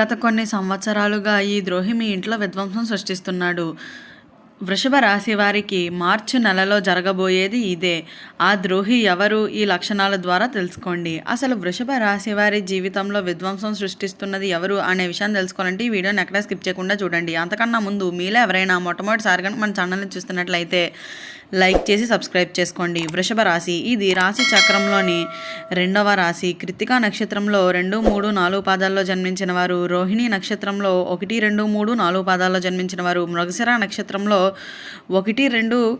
గత కొన్ని సంవత్సరాలుగా ఈ ద్రోహి మీ ఇంట్లో విధ్వంసం సృష్టిస్తున్నాడు. వృషభ రాశి వారికి మార్చి నెలలో జరగబోయేది ఇదే. ఆ ద్రోహి ఎవరు? ఈ లక్షణాల ద్వారా తెలుసుకోండి. అసలు వృషభ రాశి వారి జీవితంలో విధ్వంసం సృష్టిస్తున్నది ఎవరు అనే విషయాన్ని తెలుసుకోవాలంటే ఈ వీడియోని ఎక్కడా స్కిప్ చేయకుండా చూడండి. అంతకన్నా ముందు మీలో ఎవరైనా మొట్టమొదటిసారిగా మన ఛానల్ని చూస్తున్నట్లయితే లైక్ చేసి సబ్స్క్రైబ్ చేసుకోండి. వృషభ రాశి. ఇది రాశి చక్రంలోని రెండవ రాశి. కృతికా నక్షత్రంలో రెండు మూడు నాలుగు పాదాల్లో జన్మించిన వారు. రోహిణి నక్షత్రంలో ఒకటి రెండు మూడు నాలుగు పాదాల్లో జన్మించిన వారు. మృగశిర నక్షత్రంలో ఒకటి రెండు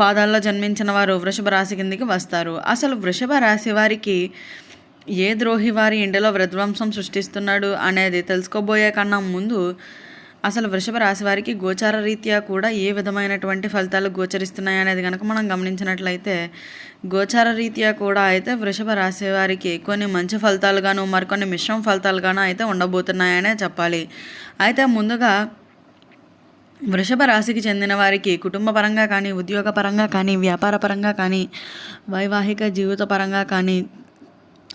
పాదాల్లో జన్మించిన వారు వృషభ రాశి కిందికి వస్తారు. అసలు వృషభ రాశి వారికి ఏ ద్రోహి వారి ఇంటిలో విధ్వంసం సృష్టిస్తున్నాడు అనేది తెలుసుకోబోయే కన్నా ముందు అసలు వృషభ రాశి వారికి గోచార రీత్యా కూడా ఏ విధమైనటువంటి ఫలితాలు గోచరిస్తున్నాయి అనేది కనుక మనం గమనించినట్లయితే గోచార రీత్యా కూడా అయితే వృషభ రాశి వారికి కొన్ని మంచి ఫలితాలుగాను మరికొన్ని మిశ్రమ ఫలితాలుగాను అయితే ఉండబోతున్నాయనే చెప్పాలి. అయితే ముందుగా వృషభ రాశికి చెందిన వారికి కుటుంబ పరంగా కానీ ఉద్యోగపరంగా కానీ వ్యాపార పరంగా కానీ వైవాహిక జీవిత పరంగా కానీ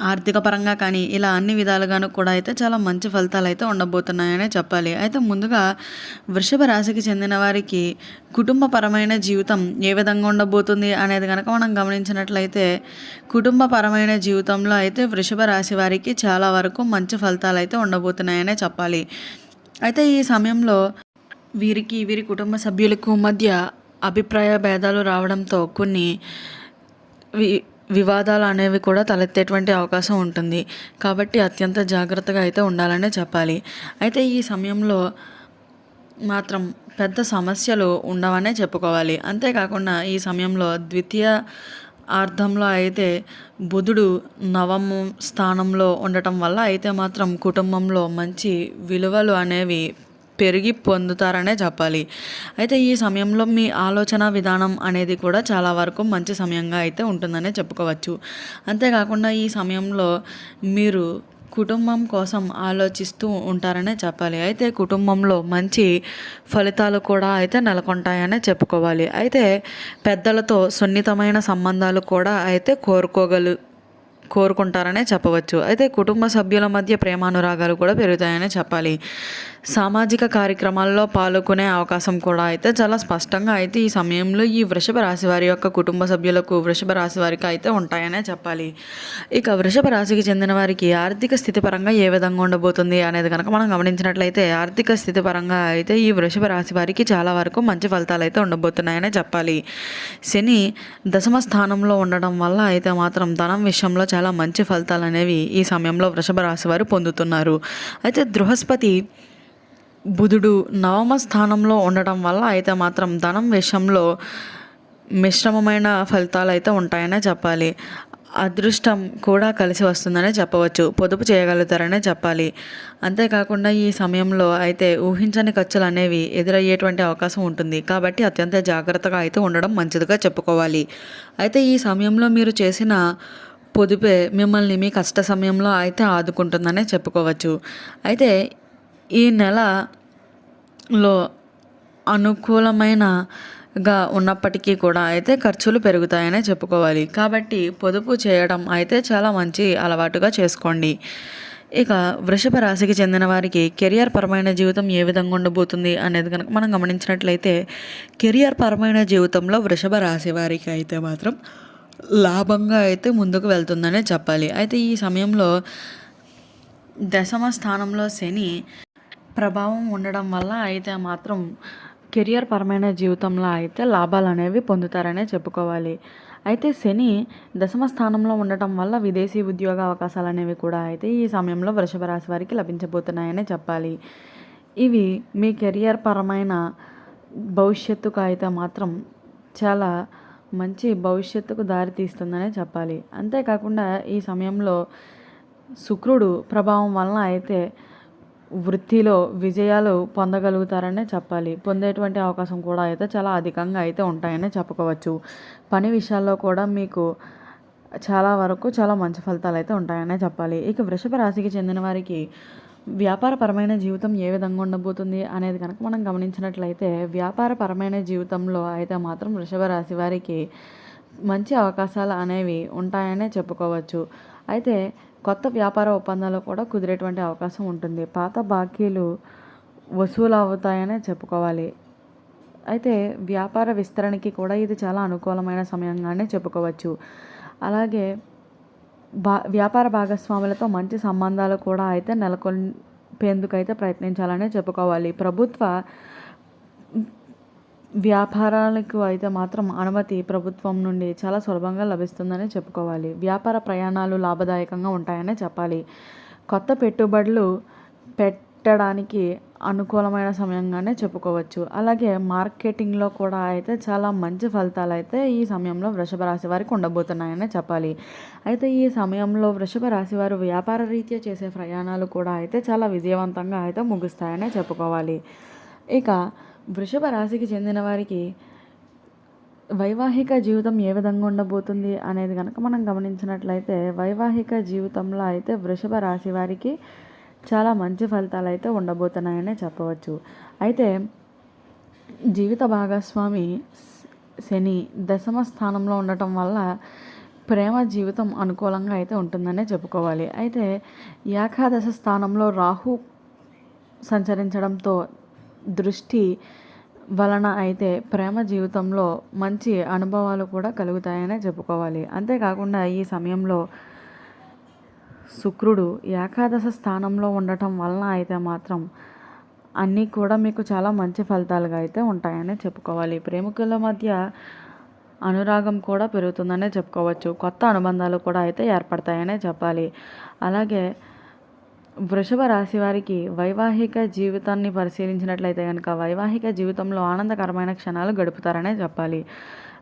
ఆర్థిక పరంగా కానీ ఇలా అన్ని విధాలుగాను కూడా అయితే చాలా మంచి ఫలితాలు అయితే ఉండబోతున్నాయనే చెప్పాలి. అయితే ముందుగా వృషభ రాశికి చెందిన వారికి కుటుంబపరమైన జీవితం ఏ విధంగా ఉండబోతుంది అనేది కనుక మనం గమనించినట్లయితే కుటుంబపరమైన జీవితంలో అయితే వృషభ రాశి వారికి చాలా వరకు మంచి ఫలితాలు అయితే ఉండబోతున్నాయనే చెప్పాలి. అయితే ఈ సమయంలో వీరికి వీరి కుటుంబ సభ్యులకు మధ్య అభిప్రాయ భేదాలు రావడంతో కొన్ని వి వివాదాలు అనేవి కూడా తలెత్తేటువంటి అవకాశం ఉంటుంది. కాబట్టి అత్యంత జాగ్రత్తగా అయితే ఉండాలనే చెప్పాలి. అయితే ఈ సమయంలో మాత్రం పెద్ద సమస్యలు ఉండవనే చెప్పుకోవాలి. అంతేకాకుండా ఈ సమయంలో ద్వితీయ అర్థంలో అయితే బుధుడు నవమ స్థానంలో ఉండటం వల్ల అయితే మాత్రం కుటుంబంలో మంచి విలువలు అనేవి పెరిగి పొందుతారనే చెప్పాలి. అయితే ఈ సమయంలో మీ ఆలోచన విధానం అనేది కూడా చాలా వరకు మంచి సమయంగా అయితే ఉంటుందనే చెప్పుకోవచ్చు. అంతేకాకుండా ఈ సమయంలో మీరు కుటుంబం కోసం ఆలోచిస్తూ ఉంటారనే చెప్పాలి. అయితే కుటుంబంలో మంచి ఫలితాలు కూడా అయితే నెలకొంటాయనే చెప్పుకోవాలి. అయితే పెద్దలతో సున్నితమైన సంబంధాలు కూడా అయితే కోరుకోగలు కోరుకుంటారనే చెప్పవచ్చు. అయితే కుటుంబ సభ్యుల మధ్య ప్రేమానురాగాలు కూడా పెరుగుతాయనే చెప్పాలి. సామాజిక కార్యక్రమాల్లో పాల్గొనే అవకాశం కూడా అయితే చాలా స్పష్టంగా అయితే ఈ సమయంలో ఈ వృషభ రాశి వారి యొక్క కుటుంబ సభ్యులకు వృషభ రాశి వారికి అయితే ఉంటాయనే చెప్పాలి. ఇక వృషభ రాశికి చెందిన వారికి ఆర్థిక స్థితి పరంగా ఏ విధంగా ఉండబోతుంది అనేది కనుక మనం గమనించినట్లయితే ఆర్థిక స్థితి పరంగా అయితే ఈ వృషభ రాశి వారికి చాలా వరకు మంచి ఫలితాలు అయితే ఉండబోతున్నాయనే చెప్పాలి. శని దశమ స్థానంలో ఉండడం వల్ల అయితే మాత్రం ధనం విషయంలో చాలా మంచి ఫలితాలు అనేవి ఈ సమయంలో వృషభ రాశి వారు పొందుతున్నారు. అయితే బృహస్పతి బుధుడు నవమ స్థానంలో ఉండటం వల్ల అయితే మాత్రం ధనం విషయంలో మిశ్రమమైన ఫలితాలు అయితే ఉంటాయనే చెప్పాలి. అదృష్టం కూడా కలిసి వస్తుందనే చెప్పవచ్చు. పొదుపు చేయగలుగుతారనే చెప్పాలి. అంతేకాకుండా ఈ సమయంలో అయితే ఊహించని ఖర్చులు అనేవి ఎదురయ్యేటువంటి అవకాశం ఉంటుంది. కాబట్టి అత్యంత జాగ్రత్తగా అయితే ఉండడం మంచిదిగా చెప్పుకోవాలి. అయితే ఈ సమయంలో మీరు చేసిన పొదుపే మిమ్మల్ని మీ కష్ట సమయంలో అయితే ఆదుకుంటుందనే చెప్పుకోవచ్చు. అయితే ఈ నెలలో అనుకూలమైనగా ఉన్నప్పటికీ కూడా అయితే ఖర్చులు పెరుగుతాయనే చెప్పుకోవాలి. కాబట్టి పొదుపు చేయడం అయితే చాలా మంచి అలవాటుగా చేసుకోండి. ఇక వృషభ రాశికి చెందిన వారికి కెరియర్ పరమైన జీవితం ఏ విధంగా ఉండబోతుంది అనేది కనుక మనం గమనించినట్లయితే కెరియర్ పరమైన జీవితంలో వృషభ రాశి వారికి అయితే మాత్రం లాభంగా అయితే ముందుకు వెళ్తుందనే చెప్పాలి. అయితే ఈ సమయంలో దశమ స్థానంలో శని ప్రభావం ఉండడం వల్ల అయితే మాత్రం కెరియర్ పరమైన జీవితంలో అయితే లాభాలు అనేవి పొందుతారనే చెప్పుకోవాలి. అయితే శని దశమ స్థానంలో ఉండటం వల్ల విదేశీ ఉద్యోగ అవకాశాలు అనేవి కూడా అయితే ఈ సమయంలో వృషభ రాశి వారికి లభించబోతున్నాయనే చెప్పాలి. ఇవి మీ కెరియర్ పరమైన భవిష్యత్తుకు అయితే మాత్రం చాలా మంచి భవిష్యత్తుకు దారి తీస్తుందనే చెప్పాలి. అంతేకాకుండా ఈ సమయంలో శుక్రుడు ప్రభావం వలన అయితే వృత్తిలో విజయాలు పొందగలుగుతారనే చెప్పాలి. పొందేటువంటి అవకాశం కూడా అయితే చాలా అధికంగా అయితే ఉంటాయనే చెప్పుకోవచ్చు. పని విషయాల్లో కూడా మీకు చాలా వరకు చాలా మంచి ఫలితాలు అయితే ఉంటాయనే చెప్పాలి. ఇక వృషభ రాశికి చెందిన వారికి వ్యాపారపరమైన జీవితం ఏ విధంగా ఉండబోతుంది అనేది కనుక మనం గమనించినట్లయితే వ్యాపారపరమైన జీవితంలో అయితే మాత్రం వృషభ రాశి వారికి మంచి అవకాశాలు అనేవి ఉంటాయనే చెప్పుకోవచ్చు. అయితే కొత్త వ్యాపార ఒప్పందాలు కూడా కుదిరేటువంటి అవకాశం ఉంటుంది. పాత బాకీలు వసూలు అవుతాయనే చెప్పుకోవాలి. అయితే వ్యాపార విస్తరణకి కూడా ఇది చాలా అనుకూలమైన సమయంగానే చెప్పుకోవచ్చు. అలాగే బా వ్యాపార భాగస్వాములతో మంచి సంబంధాలు కూడా అయితే నెలకొల్పేందుకైతే ప్రయత్నించాలనే చెప్పుకోవాలి. ప్రభుత్వ వ్యాపారాలకు అయితే మాత్రం అనుమతి ప్రభుత్వం నుండి చాలా సులభంగా లభిస్తుందని చెప్పుకోవాలి. వ్యాపార ప్రయాణాలు లాభదాయకంగా ఉంటాయనే చెప్పాలి. కొత్త పెట్టుబడులు పెట్టడానికి అనుకూలమైన సమయంగానే చెప్పుకోవచ్చు. అలాగే మార్కెటింగ్లో కూడా అయితే చాలా మంచి ఫలితాలు అయితే ఈ సమయంలో వృషభ రాశి వారికి ఉండబోతున్నాయనే చెప్పాలి. అయితే ఈ సమయంలో వృషభ రాశి వారు వ్యాపార రీత్యా చేసే ప్రయాణాలు కూడా అయితే చాలా విజయవంతంగా అయితే ముగుస్తాయనే చెప్పుకోవాలి. ఇక వృషభ రాశికి చెందిన వారికి వైవాహిక జీవితం ఏ విధంగా ఉండబోతుంది అనేది కనుక మనం గమనించినట్లయితే వైవాహిక జీవితంలో అయితే వృషభ రాశి వారికి చాలా మంచి ఫలితాలు అయితే ఉండబోతున్నాయనే చెప్పవచ్చు. అయితే జీవిత భాగస్వామి శని దశమ స్థానంలో ఉండటం వల్ల ప్రేమ జీవితం అనుకూలంగా అయితే ఉంటుందనే చెప్పుకోవాలి. అయితే ఏకాదశ స్థానంలో రాహు సంచరించడంతో దృష్టి వలన అయితే ప్రేమ జీవితంలో మంచి అనుభవాలు కూడా కలుగుతాయనే చెప్పుకోవాలి. అంతేకాకుండా ఈ సమయంలో శుక్రుడు ఏకాదశ స్థానంలో ఉండటం వలన అయితే మాత్రం అన్నీ కూడా మీకు చాలా మంచి ఫలితాలుగా అయితే ఉంటాయనే చెప్పుకోవాలి. ప్రేమికుల మధ్య అనురాగం కూడా పెరుగుతుందనే చెప్పుకోవచ్చు. కొత్త అనుబంధాలు కూడా అయితే ఏర్పడతాయనే చెప్పాలి. అలాగే వృషభ రాశి వారికి వైవాహిక జీవితాన్ని పరిశీలించినట్లయితే కనుక వైవాహిక జీవితంలో ఆనందకరమైన క్షణాలు గడుపుతారనే చెప్పాలి.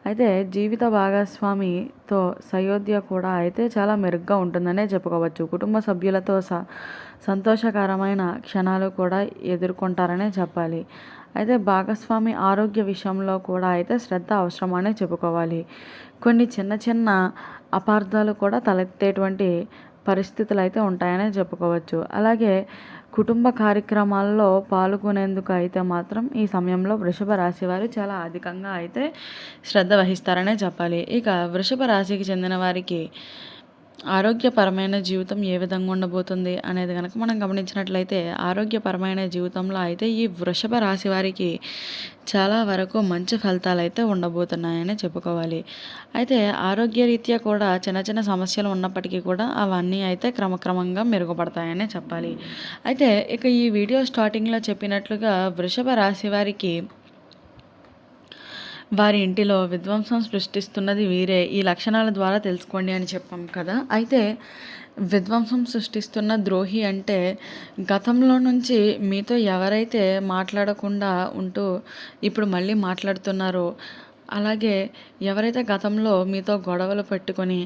అయితే జీవిత భాగస్వామితో సయోధ్య కూడా అయితే చాలా మెరుగ్గా ఉంటుందనే చెప్పుకోవచ్చు. కుటుంబ సభ్యులతో స సంతోషకరమైన క్షణాలు కూడా ఎదుర్కొంటారనే చెప్పాలి. అయితే భాగస్వామి ఆరోగ్య విషయంలో కూడా అయితే శ్రద్ధ అవసరమనే చెప్పుకోవాలి. కొన్ని చిన్న చిన్న అపార్థాలు కూడా తలెత్తేటువంటి పరిస్థితులు అయితే ఉంటాయనే చెప్పుకోవచ్చు. అలాగే కుటుంబ కార్యక్రమాల్లో పాల్గొనేందుకు అయితే మాత్రం ఈ సమయంలో వృషభ రాశి వారు చాలా అధికంగా అయితే శ్రద్ధ వహిస్తారనే చెప్పాలి. ఇక వృషభ రాశికి చెందిన వారికి ఆరోగ్యపరమైన జీవితం ఏ విధంగా ఉండబోతుంది అనేది కనుక మనం గమనించినట్లయితే ఆరోగ్యపరమైన జీవితంలో అయితే ఈ వృషభ రాశి వారికి చాలా వరకు మంచి ఫలితాలు అయితే ఉండబోతున్నాయని చెప్పుకోవాలి. అయితే ఆరోగ్యరీత్యా కూడా చిన్న చిన్న సమస్యలు ఉన్నప్పటికీ కూడా అవన్నీ అయితే క్రమక్రమంగా మెరుగుపడతాయని చెప్పాలి. అయితే ఇక ఈ వీడియో స్టార్టింగ్లో చెప్పినట్లుగా వృషభ రాశి వారికి వారి ఇంటిలో విధ్వంసం సృష్టిస్తున్నది వీరే. ఈ లక్షణాల ద్వారా తెలుసుకోండి అని చెప్పాం కదా. అయితే విధ్వంసం సృష్టిస్తున్న ద్రోహి అంటే గతంలో నుంచి మీతో ఎవరైతే మాట్లాడకుండా ఉంటూ ఇప్పుడు మళ్ళీ మాట్లాడుతున్నారో అలాగే ఎవరైతే గతంలో మీతో గొడవలు పెట్టుకొని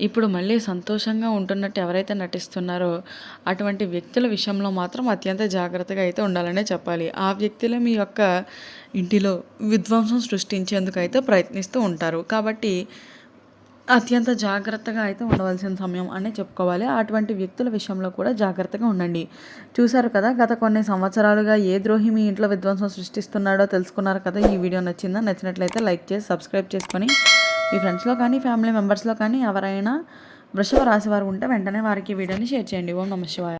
ఇప్పుడు మళ్ళీ సంతోషంగా ఉంటున్నట్టు ఎవరైతే నటిస్తున్నారో అటువంటి వ్యక్తుల విషయంలో మాత్రం అత్యంత జాగ్రత్తగా అయితే ఉండాలనే చెప్పాలి. ఆ వ్యక్తులు మీ యొక్క ఇంటిలో విధ్వంసం సృష్టించేందుకు అయితే ప్రయత్నిస్తూ ఉంటారు. కాబట్టి అత్యంత జాగ్రత్తగా అయితే ఉండవలసిన సమయం అని చెప్పుకోవాలి. అటువంటి వ్యక్తుల విషయంలో కూడా జాగ్రత్తగా ఉండండి. చూశారు కదా గత కొన్ని సంవత్సరాలుగా ఏ ద్రోహి మీ ఇంట్లో విధ్వంసం సృష్టిస్తున్నాడో తెలుసుకున్నారు కదా. ఈ వీడియో నచ్చిందా? నచ్చినట్లయితే లైక్ చేసి సబ్స్క్రైబ్ చేసుకొని మీ ఫ్రెండ్స్లో కానీ ఫ్యామిలీ మెంబర్స్లో కానీ ఎవరైనా వృషభ రాశి వారు ఉంటే వెంటనే వారికి వీడియోని షేర్ చేయండి. ఓం నమ శివాయ.